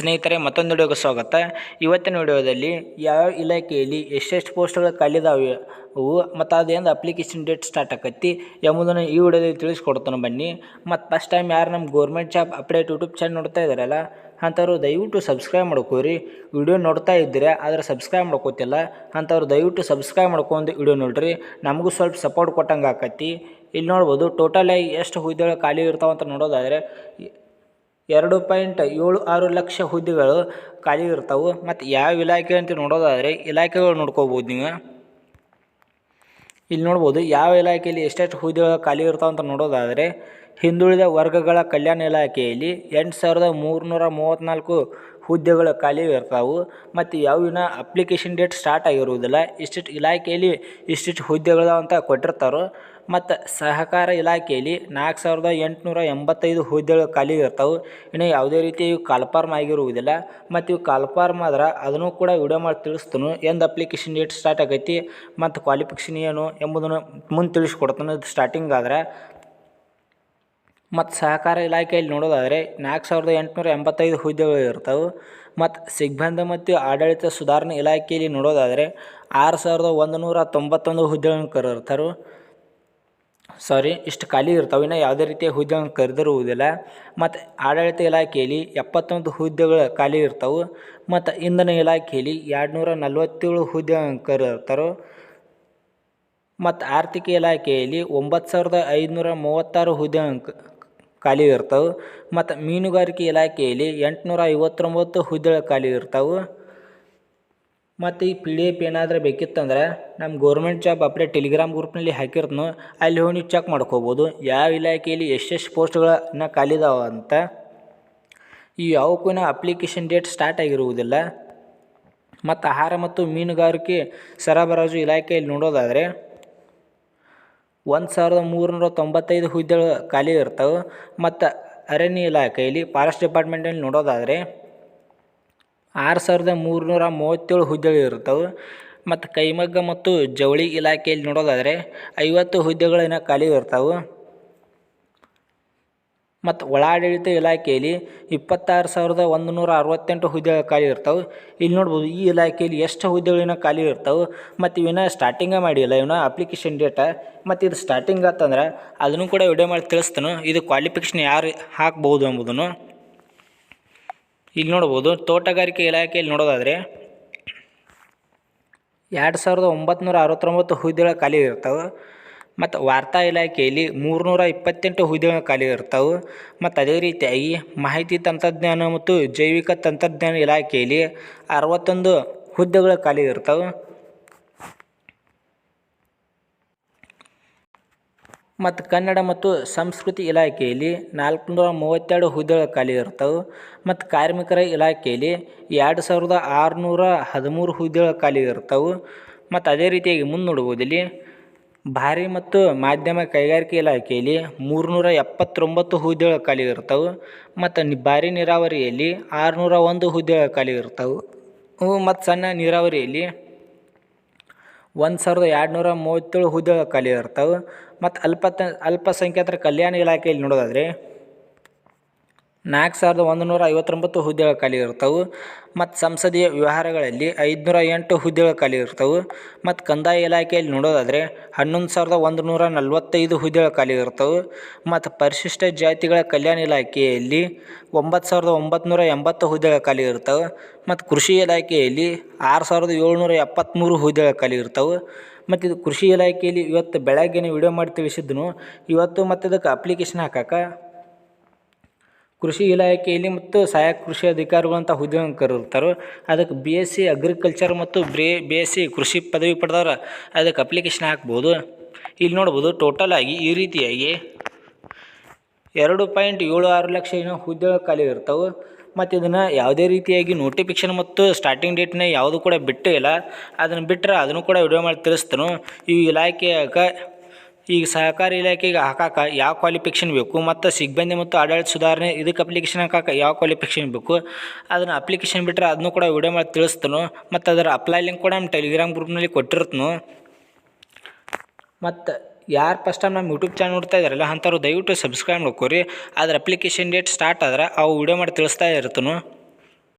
ಸ್ನೇಹಿತರೆ, ಮತ್ತೊಂದು ವಿಡಿಯೋಗೆ ಸ್ವಾಗತ. ಇವತ್ತಿನ ವಿಡಿಯೋದಲ್ಲಿ ಯಾವ ಇಲಾಖೆಯಲ್ಲಿ ಎಷ್ಟೆಷ್ಟು ಪೋಸ್ಟ್ಗಳು ಖಾಲಿದಾವೆ, ಅವು ಮತ್ತು ಅದೇನು ಅಪ್ಲಿಕೇಶನ್ ಡೇಟ್ ಸ್ಟಾರ್ಟ್ ಆಕತ್ತಿ ಎಂಬುದನ್ನು ಈ ವಿಡಿಯೋದಲ್ಲಿ ತಿಳಿಸ್ಕೊಡ್ತಾನೆ ಬನ್ನಿ. ಮತ್ತು ಫಸ್ಟ್ ಟೈಮ್ ಯಾರು ನಮ್ಮ government job update YouTube channel ನೋಡ್ತಾ ಇದ್ದಾರಲ್ಲ ಅಂಥವ್ರು ದಯವಿಟ್ಟು ಸಬ್ಸ್ಕ್ರೈಬ್ ಮಾಡ್ಕೋರಿ. ವಿಡಿಯೋ ನೋಡ್ತಾ ಇದ್ದರೆ, ಆದರೆ ಸಬ್ಸ್ಕ್ರೈಬ್ ಮಾಡ್ಕೋತಿಲ್ಲ, ಅಂಥವ್ರು ದಯವಿಟ್ಟು ಸಬ್ಸ್ಕ್ರೈಬ್ ಮಾಡ್ಕೊಂಡು ವಿಡಿಯೋ ನೋಡ್ರಿ. ನಮಗೂ ಸ್ವಲ್ಪ ಸಪೋರ್ಟ್ ಕೊಟ್ಟಂಗೆ ಆಕತಿ ಇಲ್ಲಿ ನೋಡ್ಬೋದು ಟೋಟಲ್ ಎಷ್ಟು ಹುದ್ದೆಗಳು ಖಾಲಿ ಇರ್ತಾವಂತ ನೋಡೋದಾದರೆ ಎರಡು ಪಾಯಿಂಟ್ ಏಳು ಆರು ಲಕ್ಷ ಹುದ್ದೆಗಳು ಖಾಲಿ ಇರ್ತವೆ. ಮತ್ತು ಯಾವ ಇಲಾಖೆ ಅಂತ ನೋಡೋದಾದರೆ ಇಲಾಖೆಗಳು ನೋಡ್ಕೋಬೋದು ನೀವು. ಇಲ್ಲಿ ನೋಡ್ಬೋದು ಯಾವ ಇಲಾಖೆಯಲ್ಲಿ ಎಷ್ಟೆಷ್ಟು ಹುದ್ದೆಗಳು ಖಾಲಿ ಇರ್ತಾವೆ ಅಂತ ನೋಡೋದಾದರೆ ಹಿಂದುಳಿದ ವರ್ಗಗಳ ಕಲ್ಯಾಣ ಇಲಾಖೆಯಲ್ಲಿ ಎಂಟು ಸಾವಿರದ ಮೂರುನೂರ ಮೂವತ್ತ್ನಾಲ್ಕು ಹುದ್ದೆಗಳು ಖಾಲಿ ಇರ್ತಾವೆ ಮತ್ತು ಯಾವಿನ ಅಪ್ಲಿಕೇಶನ್ ಡೇಟ್ ಸ್ಟಾರ್ಟ್ ಆಗಿರುವುದಿಲ್ಲ. ಇಷ್ಟಿಷ್ಟು ಇಲಾಖೆಯಲ್ಲಿ ಇಷ್ಟಿಷ್ಟು ಹುದ್ದೆಗಳು ಅಂತ ಕೊಟ್ಟಿರ್ತಾರೆ. ಮತ್ತು ಸಹಕಾರ ಇಲಾಖೆಯಲ್ಲಿ ನಾಲ್ಕು ಸಾವಿರದ ಎಂಟುನೂರ ಎಂಬತ್ತೈದು ಹುದ್ದೆಗಳು ಖಾಲಿ ಇರ್ತಾವೆ. ಇನ್ನು ಯಾವುದೇ ರೀತಿ ಇವು ಕಾಲ್ಫಾರ್ಮ್ ಆಗಿರುವುದಿಲ್ಲ. ಮತ್ತು ಇವು ಕಾಲ್ಫಾರ್ಮ್ ಆದ್ರೆ ಅದನ್ನು ಕೂಡ ವಿಡಿಯೋ ಮಾಡಿ ತಿಳಿಸ್ತಾನು ಎಂದು ಅಪ್ಲಿಕೇಶನ್ ಡೇಟ್ ಸ್ಟಾರ್ಟ್ ಆಗೈತಿ, ಮತ್ತು ಕ್ವಾಲಿಫಿಕೇಷನ್ ಏನು ಎಂಬುದನ್ನು ಮುಂದೆ ತಿಳಿಸ್ಕೊಡ್ತಾನೆ ಸ್ಟಾರ್ಟಿಂಗ್ ಆದ್ರೆ. ಮತ್ತು ಸಹಕಾರ ಇಲಾಖೆಯಲ್ಲಿ ನೋಡೋದಾದರೆ ನಾಲ್ಕು ಸಾವಿರದ ಎಂಟುನೂರ ಎಂಬತ್ತೈದು ಹುದ್ದೆಗಳು ಇರ್ತವೆ. ಮತ್ತು ಸಿಬ್ಬಂದಿ ಮತ್ತು ಆಡಳಿತ ಸುಧಾರಣೆ ಇಲಾಖೆಯಲ್ಲಿ ನೋಡೋದಾದರೆ ಆರು ಸಾವಿರದ ಒಂದು ನೂರ ತೊಂಬತ್ತೊಂದು ಹುದ್ದೆಗಳನ್ನು ಕರೆದಿರ್ತಾರೆ. ಸಾರಿ ಇಷ್ಟು ಖಾಲಿ ಇರ್ತಾವೆ. ಇನ್ನು ಯಾವುದೇ ರೀತಿಯ ಹುದ್ದೆಗಳನ್ನು ಕರೆದಿರುವುದಿಲ್ಲ. ಮತ್ತು ಆಡಳಿತ ಇಲಾಖೆಯಲ್ಲಿ ಎಪ್ಪತ್ತೊಂದು ಹುದ್ದೆಗಳು ಖಾಲಿ ಇರ್ತವೆ. ಮತ್ತು ಇಂಧನ ಇಲಾಖೆಯಲ್ಲಿ ಎರಡು ನೂರ ನಲ್ವತ್ತೇಳು ಹುದ್ದೆಗಳನ್ನು ಕರೆದಿರ್ತಾರೆ. ಮತ್ತು ಆರ್ಥಿಕ ಇಲಾಖೆಯಲ್ಲಿ ಒಂಬತ್ತು ಸಾವಿರದ ಐದುನೂರ ಮೂವತ್ತಾರು ಹುದ್ದೆ ಖಾಲಿ ಇರ್ತವೆ. ಮತ್ತು ಮೀನುಗಾರಿಕೆ ಇಲಾಖೆಯಲ್ಲಿ ಎಂಟುನೂರ ಐವತ್ತೊಂಬತ್ತು ಹುದ್ದೆಗಳು ಖಾಲಿ ಇರ್ತಾವೆ. ಮತ್ತು ಈ ಪಿ ಡಿ ಎಫ್ ಏನಾದರೂ ಬೇಕಿತ್ತಂದ್ರೆ ನಮ್ಮ ಗೌರ್ಮೆಂಟ್ ಜಾಬ್ ಅಪ್ಡೇಟ್ ಟೆಲಿಗ್ರಾಮ್ ಗ್ರೂಪ್ನಲ್ಲಿ ಹಾಕಿರ್ತನು, ಅಲ್ಲಿ ಹೋಗಿ ಚೆಕ್ ಮಾಡ್ಕೋಬೋದು. ಯಾವ ಇಲಾಖೆಯಲ್ಲಿ ಎಷ್ಟೆಷ್ಟು ಪೋಸ್ಟ್ಗಳನ್ನ ಖಾಲಿ ಇದಾವೆ ಅಂತ. ಈ ಯಾವಕ್ಕೂ ಅಪ್ಲಿಕೇಶನ್ ಡೇಟ್ ಸ್ಟಾರ್ಟ್ ಆಗಿರುವುದಿಲ್ಲ. ಮತ್ತು ಆಹಾರ ಮತ್ತು ಮೀನುಗಾರಿಕೆ ಸರಬರಾಜು ಇಲಾಖೆಯಲ್ಲಿ ನೋಡೋದಾದರೆ ಒಂದು ಸಾವಿರದ ಮೂರುನೂರ ತೊಂಬತ್ತೈದು ಹುದ್ದೆಗಳು ಖಾಲಿ ಇರ್ತವೆ ಮತ್ತು ಅರಣ್ಯ ಇಲಾಖೆಯಲ್ಲಿ ಫಾರೆಸ್ಟ್ ಡಿಪಾರ್ಟ್ಮೆಂಟಲ್ಲಿ ನೋಡೋದಾದರೆ ಆರು ಸಾವಿರದ ಮೂರುನೂರ ಮೂವತ್ತೇಳು ಹುದ್ದೆಗಳು ಇರ್ತವೆ ಮತ್ತು ಕೈಮಗ್ಗ ಮತ್ತು ಜವಳಿ ಇಲಾಖೆಯಲ್ಲಿ ನೋಡೋದಾದರೆ ಐವತ್ತು ಹುದ್ದೆಗಳಿನ ಖಾಲಿ ಇರ್ತಾವೆ. ಮತ್ತು ಒಳಾಡಳಿತ ಇಲಾಖೆಯಲ್ಲಿ ಇಪ್ಪತ್ತಾರು ಸಾವಿರದ ಒಂದು ನೂರ ಅರವತ್ತೆಂಟು ಹುದ್ದೆಗಳು ಖಾಲಿ ಇರ್ತವೆ. ಇಲ್ಲಿ ನೋಡ್ಬೋದು ಈ ಇಲಾಖೆಯಲ್ಲಿ ಎಷ್ಟು ಹುದ್ದೆಗಳಿನ ಖಾಲಿ ಇರ್ತವೆ. ಮತ್ತು ಇವನ್ನ ಸ್ಟಾರ್ಟಿಂಗೇ ಮಾಡಿಲ್ಲ ಇವನ್ನ ಅಪ್ಲಿಕೇಶನ್ ಡೇಟ ಮತ್ತು ಇದು ಸ್ಟಾರ್ಟಿಂಗ್ ಆತಂದ್ರೆ ಅದನ್ನು ಕೂಡ ವಿಡಿಯೋ ಮಾಡಿ ತಿಳಿಸ್ತಾನೆ, ಇದು ಕ್ವಾಲಿಫಿಕೇಷನ್ ಯಾರು ಹಾಕ್ಬೋದು ಎಂಬುದನ್ನು. ಇಲ್ಲಿ ನೋಡ್ಬೋದು ತೋಟಗಾರಿಕೆ ಇಲಾಖೆಯಲ್ಲಿ ನೋಡೋದಾದರೆ ಎರಡು ಸಾವಿರದ ಒಂಬತ್ತು ಅರವತ್ತೊಂಬತ್ತು ಹುದ್ದೆಗಳು ಖಾಲಿ ಇರ್ತಾವೆ. ಮತ್ತು ವಾರ್ತಾ ಇಲಾಖೆಯಲ್ಲಿ ಮೂರುನೂರ ಇಪ್ಪತ್ತೆಂಟು ಹುದ್ದೆಗಳು ಖಾಲಿ ಇರ್ತಾವೆ. ಮತ್ತು ಅದೇ ರೀತಿಯಾಗಿ ಮಾಹಿತಿ ತಂತ್ರಜ್ಞಾನ ಮತ್ತು ಜೈವಿಕ ತಂತ್ರಜ್ಞಾನ ಇಲಾಖೆಯಲ್ಲಿ ಅರವತ್ತೊಂದು ಹುದ್ದೆಗಳು ಖಾಲಿ ಇರ್ತಾವೆ. ಮತ್ತು ಕನ್ನಡ ಮತ್ತು ಸಂಸ್ಕೃತಿ ಇಲಾಖೆಯಲ್ಲಿ ನಾಲ್ಕುನೂರ ಮೂವತ್ತೆರಡು ಹುದ್ದೆಗಳು ಖಾಲಿ ಇರ್ತವೆ. ಮತ್ತು ಕಾರ್ಮಿಕರ ಇಲಾಖೆಯಲ್ಲಿ ಎರಡು ಸಾವಿರದ ಆರುನೂರ ಹದಿಮೂರು ಹುದ್ದೆಗಳು ಖಾಲಿ ಇರ್ತವೆ. ಮತ್ತು ಅದೇ ರೀತಿಯಾಗಿ ಮುಂದೆ ನೋಡ್ಬೋದು ಇಲ್ಲಿ ಭಾರಿ ಮತ್ತು ಮಾಧ್ಯಮ ಕೈಗಾರಿಕೆ ಇಲಾಖೆಯಲ್ಲಿ ಮೂರುನೂರ ಎಪ್ಪತ್ತೊಂಬತ್ತು ಹುದ್ದೆಗಳು ಖಾಲಿ ಇರ್ತವೆ ಮತ್ತು ನಿ ಭಾರಿ ನೀರಾವರಿಯಲ್ಲಿ ಆರುನೂರ ಒಂದು ಹುದ್ದೆಗಳು ಖಾಲಿ ಇರ್ತವೆ ಮತ್ತು ಸಣ್ಣ ನೀರಾವರಿಯಲ್ಲಿ ಒಂದು ಸಾವಿರದ ಎರಡು ನೂರ ಮೂವತ್ತೇಳು ಹುದ್ದೆಗಳು ಖಾಲಿ ಇರ್ತವೆ ಮತ್ತು ಅಲ್ಪತ ಅಲ್ಪಸಂಖ್ಯಾತರ ಕಲ್ಯಾಣ ಇಲಾಖೆಯಲ್ಲಿ ನೋಡೋದಾದರೆ ನಾಲ್ಕು ಸಾವಿರದ ಒಂದು ನೂರ ಐವತ್ತೊಂಬತ್ತು ಹುದ್ದೆಗಳ ಖಾಲಿ ಇರ್ತವೆ ಮತ್ತು ಸಂಸದೀಯ ವ್ಯವಹಾರಗಳಲ್ಲಿ ಐದುನೂರ ಎಂಟು ಹುದ್ದೆಗಳ ಖಾಲಿ ಇರ್ತವೆ ಮತ್ತು ಕಂದಾಯ ಇಲಾಖೆಯಲ್ಲಿ ನೋಡೋದಾದರೆ ಹನ್ನೊಂದು ಸಾವಿರದ ಒಂದು ನೂರ ನಲ್ವತ್ತೈದು ಹುದ್ದೆಗಳು ಖಾಲಿ ಇರ್ತವೆ ಮತ್ತು ಪರಿಶಿಷ್ಟ ಜಾತಿಗಳ ಕಲ್ಯಾಣ ಇಲಾಖೆಯಲ್ಲಿ ಒಂಬತ್ತು ಸಾವಿರದ ಒಂಬತ್ತುನೂರ ಎಂಬತ್ತು ಹುದ್ದೆಗಳ ಖಾಲಿ ಇರ್ತವೆ ಮತ್ತು ಕೃಷಿ ಇಲಾಖೆಯಲ್ಲಿ ಆರು ಸಾವಿರದ ಏಳ್ನೂರ ಎಪ್ಪತ್ತ್ಮೂರು ಹುದ್ದೆಗಳ ಖಾಲಿ ಇರ್ತವೆ ಮತ್ತು ಇದು ಕೃಷಿ ಇಲಾಖೆಯಲ್ಲಿ ಇವತ್ತು ಬೆಳಗ್ಗೆನೇ ವಿಡಿಯೋ ಮಾಡಿ ತಿಳಿಸಿದ್ದನು ಇವತ್ತು ಮತ್ತು ಅದಕ್ಕೆ ಅಪ್ಲಿಕೇಶನ್ ಹಾಕಕ್ಕೆ. ಕೃಷಿ ಇಲಾಖೆಯಲ್ಲಿ ಮತ್ತು ಸಹಾಯಕ ಕೃಷಿ ಅಧಿಕಾರಿಗಳು ಅಂತ ಹುದ್ದೆಗಳನ್ನು ಕರೆದಿರ್ತಾರೆ. ಅದಕ್ಕೆ ಬಿ ಎಸ್ ಸಿ ಅಗ್ರಿಕಲ್ಚರ್ ಮತ್ತು ಬ್ರೇ ಬಿ ಎಸ್ ಸಿ ಕೃಷಿ ಪದವಿ ಪಡೆದವ್ರು ಅದಕ್ಕೆ ಅಪ್ಲಿಕೇಶನ್ ಹಾಕ್ಬೋದು. ಇಲ್ಲಿ ನೋಡ್ಬೋದು ಟೋಟಲ್ ಆಗಿ ಈ ರೀತಿಯಾಗಿ ಎರಡು ಪಾಯಿಂಟ್ ಏಳು ಆರು ಲಕ್ಷ ಏನೋ ಹುದ್ದೆಗಳು ಖಾಲಿ ಇರ್ತವೆ. ಮತ್ತು ಇದನ್ನು ಯಾವುದೇ ರೀತಿಯಾಗಿ ನೋಟಿಫಿಕೇಶನ್ ಮತ್ತು ಸ್ಟಾರ್ಟಿಂಗ್ ಡೇಟ್ನ ಯಾವುದು ಕೂಡ ಬಿಟ್ಟೇ ಇಲ್ಲ. ಅದನ್ನು ಬಿಟ್ಟರೆ ಅದನ್ನು ಕೂಡ ವಿಡಿಯೋ ಮಾಡಿ ತಿಳಿಸ್ತಾನು. ಈ ಇಲಾಖೆಯಾಗ ಈಗ ಸಹಕಾರಿ ಇಲಾಖೆಗೆ ಹಾಕಾಕ ಯಾವ ಕ್ವಾಲಿಫಿಕೇಷನ್ ಬೇಕು ಮತ್ತು ಸಿಬ್ಬಂದಿ ಮತ್ತು ಆಡಳಿತ ಸುಧಾರಣೆ ಇದಕ್ಕೆ ಅಪ್ಲಿಕೇಶನ್ ಹಾಕಾಕ ಯಾವ ಕ್ವಾಲಿಫಿಕೇಷನ್ ಬೇಕು? ಅದನ್ನು ಅಪ್ಲಿಕೇಶನ್ ಬಿಟ್ಟರೆ ಅದನ್ನು ಕೂಡ ವಿಡಿಯೋ ಮಾಡಿ ತಿಳಿಸ್ತಾನು. ಮತ್ತು ಅದರ ಅಪ್ಲೈ ಲಿಂಕ್ ಕೂಡ ನಮ್ಮ ಟೆಲಿಗ್ರಾಮ್ ಗ್ರೂಪ್ನಲ್ಲಿ ಕೊಟ್ಟಿರ್ತನು. ಮತ್ತು ಯಾರು ಫಸ್ಟ್ ಟೈಮ್ ನಮ್ಮ ಯೂಟ್ಯೂಬ್ ಚಾನಲ್ ನೋಡ್ತಾ ಇದ್ದಾರಲ್ಲ ಅಂಥವ್ರು ದಯವಿಟ್ಟು ಸಬ್ಸ್ಕ್ರೈಬ್ ಮಾಡ್ಕೋರಿ. ಅದರ ಅಪ್ಲಿಕೇಶನ್ ಡೇಟ್ ಸ್ಟಾರ್ಟ್ ಆದ್ರೆ ಅವು ವಿಡಿಯೋ ಮಾಡಿ ತಿಳಿಸ್ತಾ ಇರ್ತನು.